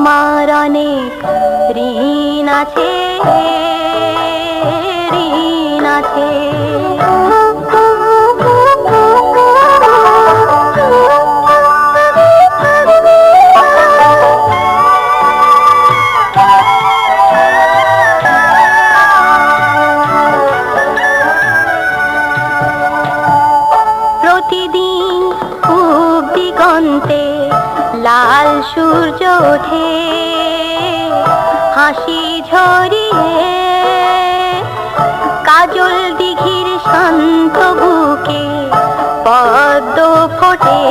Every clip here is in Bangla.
আমার অনেক ঋণ আছে ঋণ আছে। লাল সূর্য ওঠে হাসি ঝরিয়ে কাজল দিঘির শান্ত বুকে পদ্ম ফোটে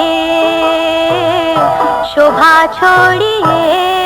শোভা ছড়িয়ে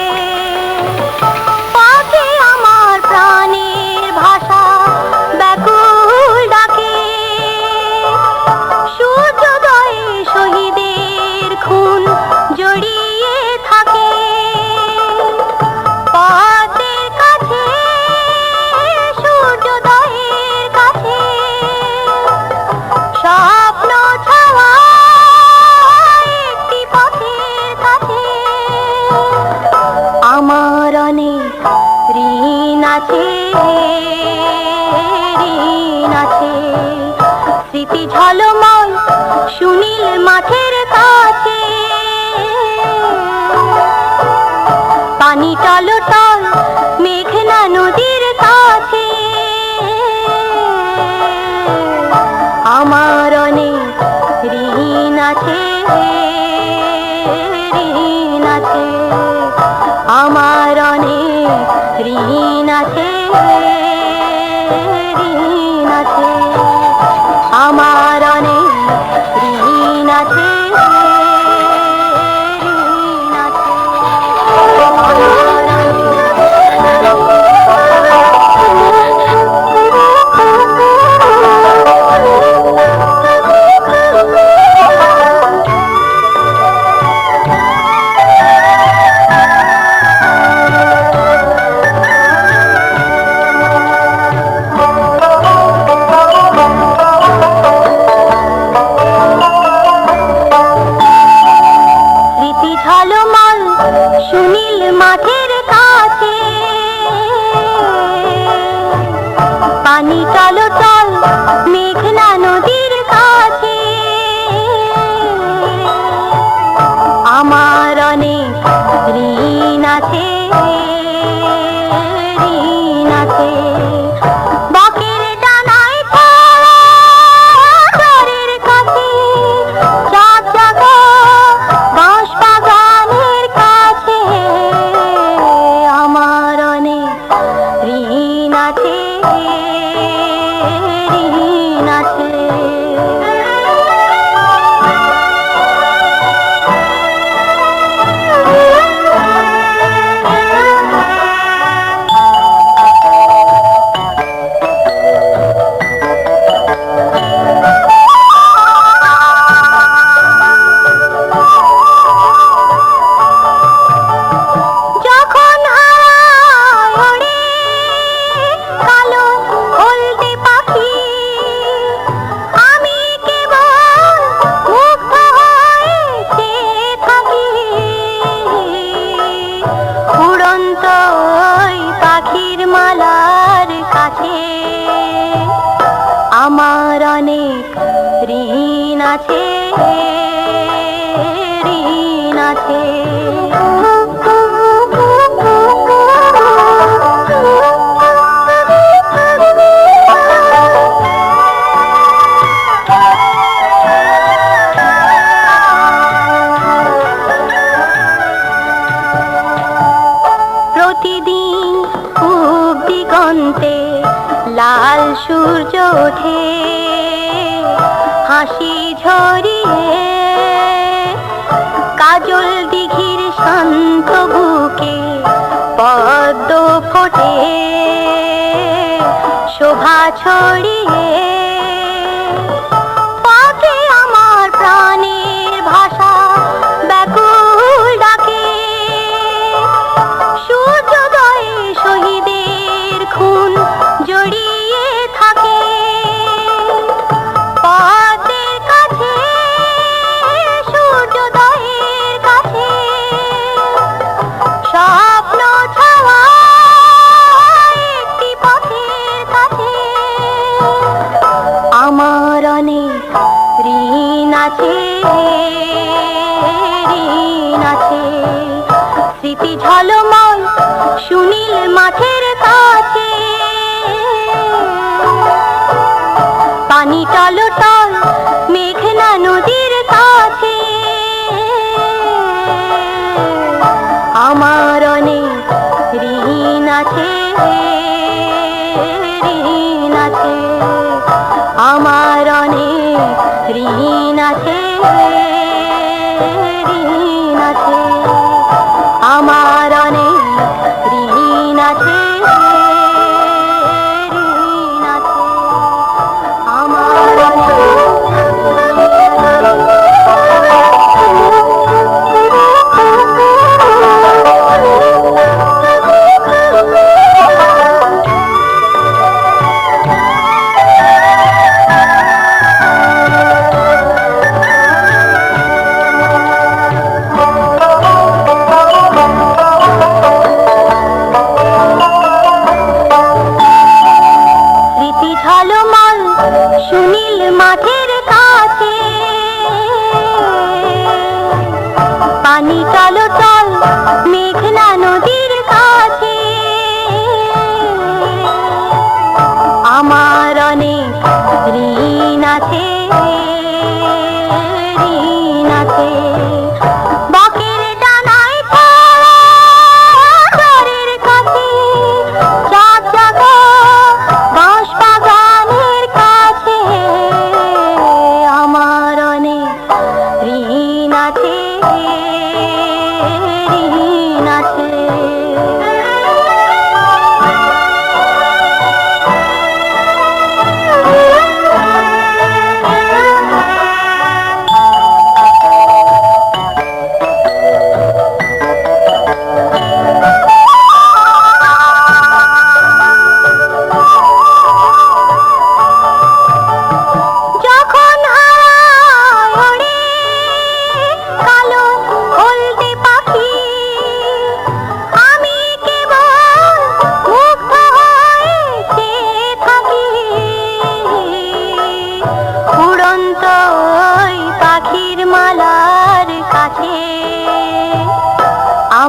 तेरी ना तेरी পানি কালো তল Oh! শোভা ছড়িয়ে নাচে নাচে স্মৃতি ঝলমল সুনীল মাঠের কাছে। পানি টলটল মেঘনা নদীর কাছে। আমার অনেক ঋণ আছে ঋণ আছে। আমার অনেক ঋণ तेरी न तेरी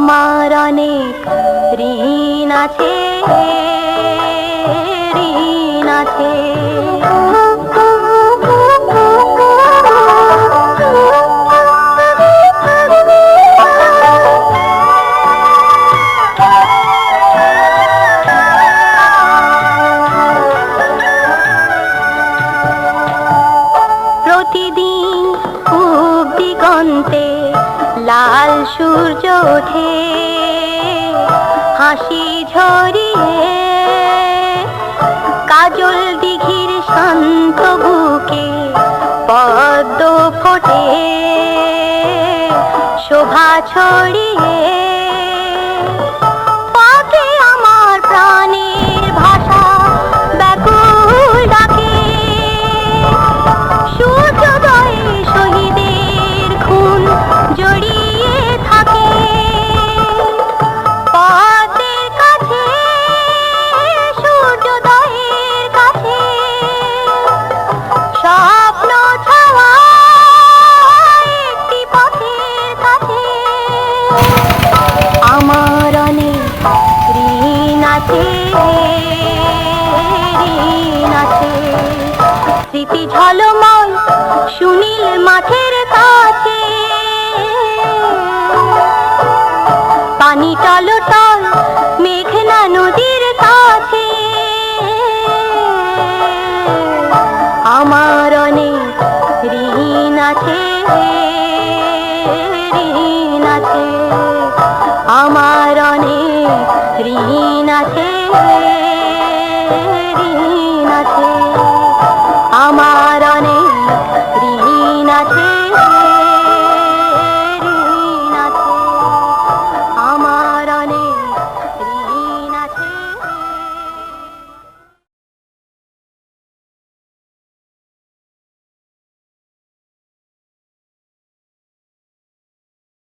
আমার অনেক ঋণ আছে ঋণ আছে। প্রতিদিন খুব দিগন্তে লাল সূর্য ওঠে হাসি ঝরিয়ে কাজল দিঘির শান্ত বুকে পদ্ম ফোটে শোভা ছড়িয়ে পানি টলটল